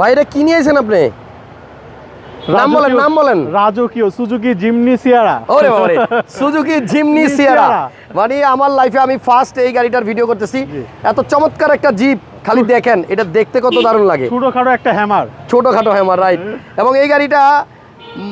বাইরে কি নিয়েছেন আপনি? নাম বলেন নাম বলেন। রাজকীয় সুজুকি জিমনি সিয়ারা। ওরে বাবারে সুজুকি জিমনি সিয়ারা। মানে আমার লাইফে আমি ফার্স্ট এই গাড়িটার ভিডিও করতেছি। এত চমৎকার একটা জিপ খালি দেখেন এটা দেখতে কত দারুণ লাগে। ছোটখাটো একটা হ্যামার ছোটখাটো হ্যামার রাইট এবং এই গাড়িটা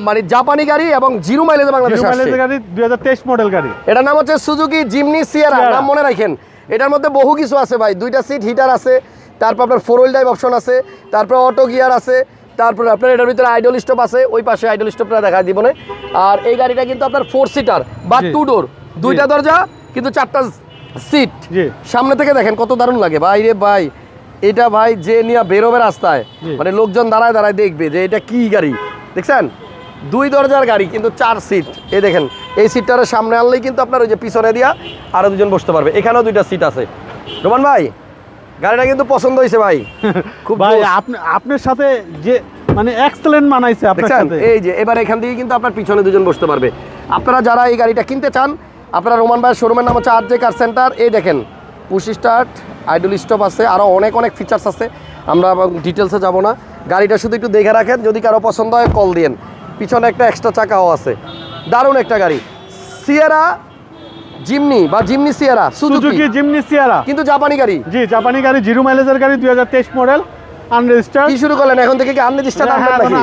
মানে জাপানি গাড়ি এবং জিরো মাইলেজে বাংলাদেশ জিরো আসছে। মাইলেজ গাড়ি দুই হাজার তেইশ মডেল গাড়ি। এটার নাম হচ্ছে সুজুকি জিমনি সিয়ারা। নাম মনে রাখেন। এটার মধ্যে বহু কিছু আছে ভাই। দুইটা সিট হিটার আছে। তারপর আপনার ফোর হুইল ড্রাইভ অপশন আছে তারপর অটো গিয়ার আছে তারপর আপনার এটার ভিতরে আইডল স্টপ আছে ওই পাশে আইডল স্টপটা দেখা দিব না। আর এই গাড়িটা কিন্তু আপনার ফোর সিটার বা টু ডোর দুইটা দরজা কিন্তু চারটা সিট সামনে থেকে দেখেন কত দারুণ লাগে। ভাই রে ভাই এটা ভাই যে নিয়ে বেরোবে রাস্তায় মানে লোকজন দাঁড়ায় দাঁড়ায় দেখবে যে এটা কি গাড়ি। দেখছেন? দুই দরজার গাড়ি কিন্তু চার সিট এই দেখেন এই সিটটার সামনে আনলেই কিন্তু আপনার ওই যে পিছনে দিয়া আরও দুজন বসতে পারবে। এখানেও দুইটা সিট আছে। রোমান ভাই গাড়িটা কিন্তু পছন্দ হয়েছে ভাই। খুব ভাই আপনি আপনার সাথে যে মানে এক্সেলেন্ট মানাইছে আপনার সাথে। এই যে এবার এখান থেকে কিন্তু আপনার পিছনে দুজন বসতে পারবে। আপনারা যারা এই গাড়িটা কিনতে চান আপনারা রোমান ভাইয়ের শোরুমের নাম হচ্ছে আর জে কার সেন্টার এই দেখেন পুশ স্টার্ট আইডল স্টপ আছে আরও অনেক অনেক ফিচার্স আছে। আমরা ডিটেলসে যাব না। গাড়িটা শুধু একটু দেখে রাখেন যদি কারও পছন্দ হয় কল দিয়েন। পিছনে একটা এক্সট্রা চাকাও আছে। দারুণ একটা গাড়ি। সিয়েরা জিমনি বা Jimny Sierra Suzuki. Jimny Sierra. কিন্তু জাপানি গাড়ি। জি জাপানি গাড়ি জিরো মাইলেজের গাড়ি দুই হাজার তেইশ মডেল আনরেজিস্টার্ড কি শুরু করলেন? এখন থেকে কি আনরেজিস্টার্ড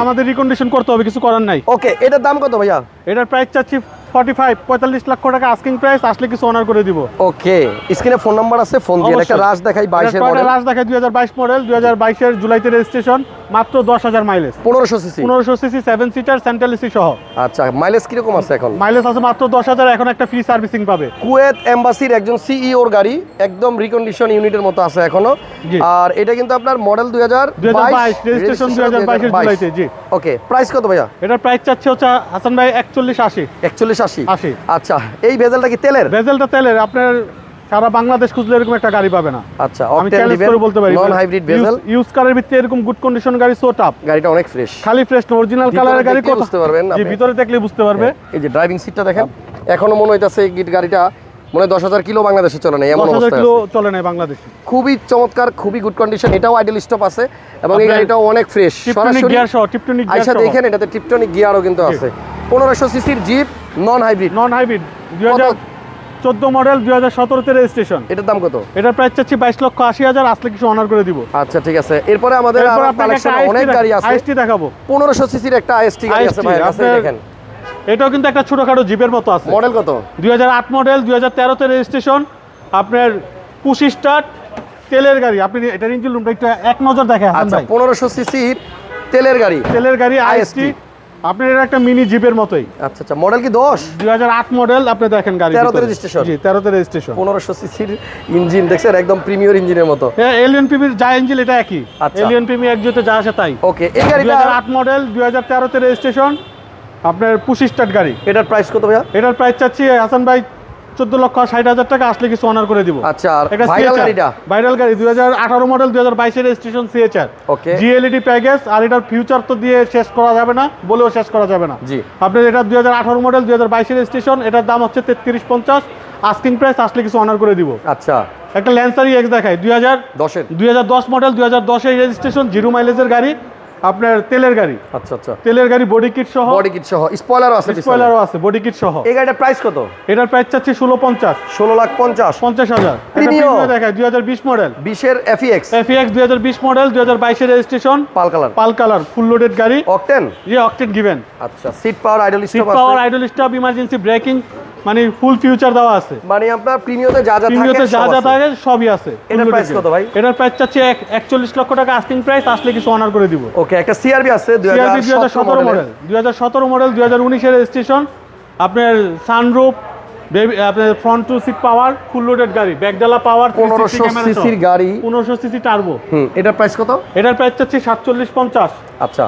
আমাদের রিকন্ডিশন করতে হবে কিছু করার নাই। ওকে এটার দাম কত ভাইয়া? এটার প্রাইস চাচ্ছি ফর্টি ফাইভ পঁয়তাল্লিশ লক্ষ টাকা আস্কিং প্রাইস আসলে কিছু অনার করে দিব। ওকে স্ক্রিনে ফোন নাম্বার আছে ফোন দিয়ে একটা রাশ দেখাই বাইশের মডেল রাজ দেখে দুই হাজার বাইশ মডেল দুই হাজার বাইশের জুলাইতে রেজিস্ট্রেশন মাত্র দশ হাজার মাইলেজ পনেরোশো সিসি পনেরোশো CC seven seater central AC সহ। আচ্ছা মাইলেজ কীরকম আছে এখন? মাইলেজ আছে মাত্র দশ হাজার এখন একটা ফ্রি সার্ভিসিং পাবে। কুয়েত এম্বাসির একজন সিইওর গাড়ি একদম রিকন্ডিশন ইউনিটের মতো আছে এখনও। আর এটা কিন্তু আপনার মডেল দুই হাজার বাইশ রেজিস্ট্রেশন দুই হাজার বাইশের জুলাইতে জি। ওকে প্রাইস কত ভাইয়া? এটার প্রাইস চাচ্ছে হচ্ছে হাসান ভাই একচল্লিশ আশি। একচল্লিশ আশি আশি। আচ্ছা এই ভেজালটা কি তেলের? ভেজেলটা তেলের আপনার সারা বাংলাদেশ খুঁজলে এরকম একটা গাড়ি পাবে না। আচ্ছা আমি চ্যালেঞ্জ করে বলতে পারি নন হাইব্রিড ভেজাল। ইউজ কারের এরকম গুড কন্ডিশন গাড়ি সো টাপ গাড়িটা অনেক ফ্রেশ খালি ফ্রেশ অরিজিনাল কালারের গাড়ি কত বুঝতে পারবেন হ্যাঁ। ভিতরে দেখলে বুঝতে পারবে। এই যে ড্রাইভিং সিটটা দেখেন এখনও মনে হইতাছে এই গাড়িটা মনে দশ হাজার কিলো বাংলাদেশে চলে নেই এমন কিলো চলে নাই বাংলাদেশে। খুবই চমৎকার খুবই গুড কন্ডিশন এটাও আইডল স্টপ আছে এবং এই গাড়িটাও অনেক ফ্রেশ টিপটনিক গিয়ার সহ টিপটনিক গিয়ার সহ। দেখেন এটাতে টিপটনিক গিয়ারও কিন্তু আছে। পনেরোশো সিসির zip non hybrid non hybrid দুই হাজার চোদ্দ মডেল দুই হাজার সতেরোতে রেজিস্ট্রেশন এটার দাম কত? এটার প্রাইস চাচ্ছি বাইশ লক্ষ আশি হাজার আসলে কিছু অনার করে দিব। আচ্ছা ঠিক আছে। এরপরে আমাদের অনেক গাড়ি আছে। আইএসটি দেখাবো। পনেরোশো সিসির একটা আইএসটি গাড়ি আছে ভাইয়ের দেখেন। এটাও কিন্তু একটা ছোটখাটো জিপের মতো আছে। মডেল কত? দুই হাজার আট মডেল দুই হাজার তেরোতে রেজিস্ট্রেশন আপনার পুশি স্টার্ট তেলের গাড়ি। আপনি এটার ইঞ্জিন রুমটা একটু এক নজর দেখে আচ্ছা ভাই। পনেরোশো সিসির তেলের গাড়ি। তেলের গাড়ি আইএসটি আপনার এটা একটা মিনি জিপের মতোই। আচ্ছা আচ্ছা মডেল কি দশ? দুই হাজার আট মডেল আপনি দেখেন গাড়ি 13 তে registration? জি তেরোতে রেজিস্ট্রেশন পনেরোশো সিসির ইঞ্জিন দেখছেন? একদম প্রিমিয়ার ইঞ্জিনের মতো। হ্যাঁ এলিয়ন পিবির যা ইঞ্জিন এটা একই। আচ্ছা। এলিয়ন পিমি একজোতে যা আছে তাই। ওকে এই গাড়িটা হাজার আট মডেল দুই হাজার তেরোতে রেজিস্ট্রেশন আপনার পুশি স্টার্ট গাড়ি। এটার প্রাইস কত ভাইয়া? এটার প্রাইস চাচ্ছি হাসান ভাই চোদ্দ লক্ষ ষাট হাজার টাকা আসলে কিছু অনার করে দিব। আচ্ছা ভাইরাল গাড়িটা? ভাইরাল গাড়ি দুই হাজার আঠারো মডেল দুই হাজার বাইশের রেজিস্ট্রেশন সিএচআর জিএলইডি প্যাকেজ আর এটার ফিউচার তো দিয়ে শেষ করা যাবে না বলেও শেষ করা যাবে না। জি। আপনার এটা দুই হাজার আঠারো মডেল দুই হাজার বাইশের রেজিস্ট্রেশন এটার দাম হচ্ছে তেত্রিশ পঞ্চাশ। আস্কিং প্রাইস আসলে কিছু অনার করে দিব। আচ্ছা। একটা ল্যান্সারি এক্স দেখায় দুই হাজার দশের। দুই হাজার দশ মডেল দুই হাজার দশের রেজিস্ট্রেশন জিরো মাইলেজের গাড়ি। আপনার তেলের গাড়ি। আচ্ছা আচ্ছা। তেলের গাড়ি বডি কিট সহ। বডি কিট সহ। স্পয়লারও আছে স্পয়লারও আছে বডি কিট সহ। এই গাড়িটার প্রাইস কত? এটার প্রাইস চাচ্ছি ষোলো পঞ্চাশ। ষোলো লাখ পঞ্চাশ। পঞ্চাশ হাজার। Premium। দেখায় দুই হাজার বিশ মডেল বিশের এফিএক্স এফএক্স দুই হাজার বিশ মডেল দুই হাজার বাইশের registration pearl colour. Pearl colour full loaded গাড়ি। অকটেন ইয়ে অকটেন গিভেন আচ্ছা seat power idle seat power idle stop emergency braking মানে ফুল ফিউচার দেওয়া আছে। মানে আপনার প্রিমিয়তে যা যা থাকে প্রিমিয়তে যা যা থাকে সবই আছে। এটার loaded কত ভাই? এটার প্রাইস চাচ্ছি এক একচল্লিশ লক্ষ টাকা আস্কিং প্রাইস আসলে কিছু অনার করে দিব। ওকে একটা সিআরবি আছে দুই সিআরপি দুই হাজার হাজার সতেরো মডেল দুই হাজার সতেরো মডেল দুই হাজার উনিশের রেজিস্ট্রেশন আপনার সানরুপ বেবি আপনার front two seat power full loaded গাড়ি ব্যাকডালা পাওয়ার পনেরোশো সিসির গাড়ি। পনেরোশো সিসি টার্বো হুম এটার প্রাইস কত? এটার প্রাইস চাচ্ছি সাতচল্লিশ পঞ্চাশ। আচ্ছা।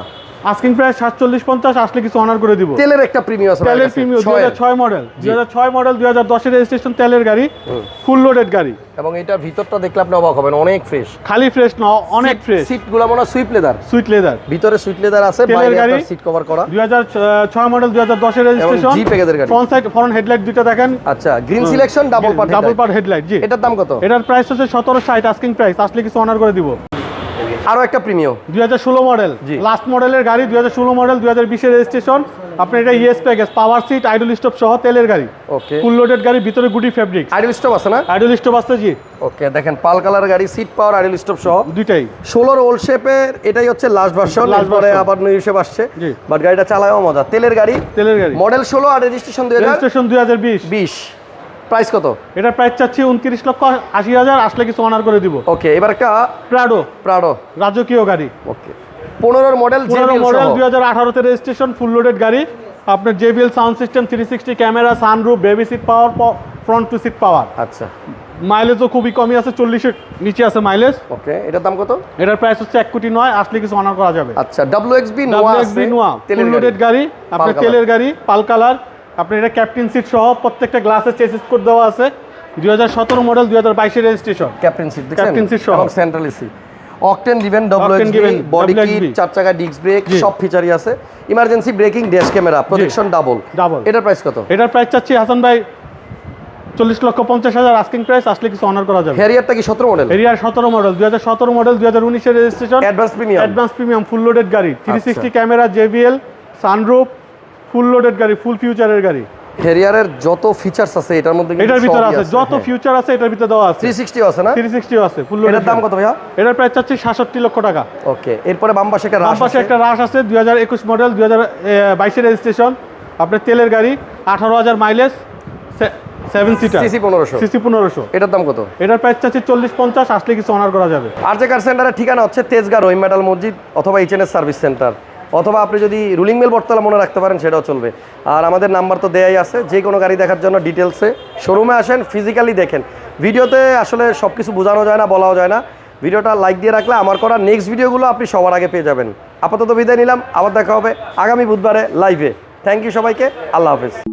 আস্কিং প্রাইস সাতচল্লিশ পঞ্চাশ আসলে কিছু অনার করে দিব। তেলের একটা প্রিমিয়াম আছে তেলের প্রিমিয়াম দুই হাজার ছয় মডেল দুই হাজার ছয় মডেল দুই হাজার দশের রেজিস্ট্রেশন তেলের গাড়ি ফুল লোডেড গাড়ি। এবং এটার ভিতরটা দেখলে আপনি অবাক হবেন অনেক ফ্রেশ খালি ফ্রেশ না অনেক ফ্রেশ সিটগুলো মনে হয় সুইপ লেদার সুইট লেদার ভিতরে সুইট লেদার আছে বাইরে। আপনার সিট কভার করা। দুই হাজার ছয় মডেল দুই হাজার দশের রেজিস্ট্রেশন G প্যাকেজের গাড়ি। ফ্রন্ট সাইড ফ্রন্ট হেডলাইট দুইটা দেখেন। আচ্ছা green selection double part double par headlight জি। এটার দাম কত? এটার প্রাইস হচ্ছে সতেরো ষাট আস্কিং প্রাইস আসলে কিছু অনার করে দিব। আরও একটা প্রিমিয়ম। দুই হাজার ষোলো মডেল। লাস্ট মডেলের গাড়ি দুই হাজার ষোলো মডেল দুই হাজার বিশের রেজিস্ট্রেশন। আপনার এটা ES package power seat idle stop সহ তেলের গাড়ি। ওকে। ফুল লোডেড গাড়ি ভিতরে গুটি ফেব্রিক আইডল স্টপ আছে না? আইডল স্টপ আসছে জি। ওকে দেখেন পাল কালার গাড়ি সিট পাওয়ার আইডল স্টপ সহ। দুইটাই। ষোলোর ওল্ড শেপের এটাই হচ্ছে লাস্ট ভার্সন version। আবার নিউ শেপ আসছে। জি। বাট গাড়িটা চালায়ও মজা। তেলের গাড়ি। তেলের গাড়ি। মডেল ষোলো আর রেজিস্ট্রেশন দুই হাজার রেজিস্ট্রেশন দুই হাজার বিশ। বিশ। প্রাইস কত? এটা প্রাইস চাচ্ছি উনত্রিশ লক্ষ আশি হাজার আসলে কিছু অনার করে দিব। ওকে এবার একটা প্রাডো প্রাডো রাজকীয় গাড়ি। ওকে। পনেরোর মডেল পনেরো মডেল দুই হাজার আঠারোতে রেজিস্ট্রেশন ফুল লোডেড গাড়ি। আপনার JBL sound system three sixty camera sunroof baby seat power front two seat power আচ্ছা। মাইলেজও খুবই কমই আছে চল্লিশের নিচে আছে মাইলেজ ওকে এটার দাম কত? এটার প্রাইস হচ্ছে এক কোটি নয় আসলে কিছু অনার করা যাবে। আচ্ছা W X B Noah full loaded গাড়ি আপনার তেলের গাড়ি পাল কালার। আপনার এটা ক্যাপ্টেন সিট সহ প্রত্যেকটা গ্লাসের চেসিস কোড দেওয়া আছে। দুই হাজার সতেরো মডেল দুই হাজার বাইশের registration captain seat Captain seat সহ। Central AC octane X given, body kit চার চাকা ডিস্ক ব্রেক সব ফিচারই আছে। Emergency braking dash camera protection double double এটার প্রাইস কত? এটার প্রাইস চাচ্ছি হাসান ভাই চল্লিশ লক্ষ পঞ্চাশ হাজার আস্কিং প্রাইস আসলে কিছু অনার করা যাবে। হ্যারিয়ারটা কি সতেরো মডেল এরিয়ার সতেরো মডেল দুই হাজার সতেরো মডেল দুই হাজার উনিশের registration advance premium advance premium full loaded গাড়ি three. Sixty camera JBL sunroof full loaded গাড়ি ফুল ফিউচারের গাড়ি। হ্যারিয়ারের যত ফিচার্স আছে এটার মধ্যে এটার ভিতরে আছে। যত ফিউচার আছে এটার ভিতরে দেওয়া আছে। থ্রি সিক্সটি আছে না? থ্রি সিক্সটি আছে ফুল এটার দাম কত ভাইয়া? এটার প্রাইস চাচ্ছি সাতষট্টি লক্ষ টাকা। ওকে এরপরে বাম পাশে একটা বাম রাশ পাশে আছে। একটা রাশ আছে দুই হাজার একুশ মডেল দুই হাজার বাইশের রেজিস্ট্রেশন আপনার তেলের গাড়ি আঠারো হাজার মাইলেজ সেভেন সিটার সিসি পনেরোশো। সিসি পনেরোশো। এটার দাম কত? এটার প্রাইস চাচ্ছি চল্লিশ পঞ্চাশ আসলে কিছু অনার করা যাবে। আর যে কার সেন্টারের ঠিকানা হচ্ছে তেজগাঁ রহিম মেটাল মসজিদ অথবা এইচএনএস সার্ভিস সেন্টার অথবা আপনি যদি রুলিং মেল বটতলা মনে রাখতে পারেন, সেটাও চলবে। আর আমাদের নাম্বার তো দেয়াই আছে, যে কোনো গাড়ি দেখার জন্য ডিটেলসে। শোরুমে আসেন ফিজিক্যালি দেখেন। ভিডিওতে আসলে সব কিছু বোঝানো যায় না, বলাও যায় না। ভিডিওটা লাইক দিয়ে রাখলে আমার করা নেক্সট ভিডিওগুলো আপনি সবার আগে পেয়ে যাবেন। আপাতত বিদায় নিলাম, আবার দেখা হবে আগামী বুধবারে লাইভে থ্যাংক ইউ সবাইকে, আল্লাহ হাফেজ।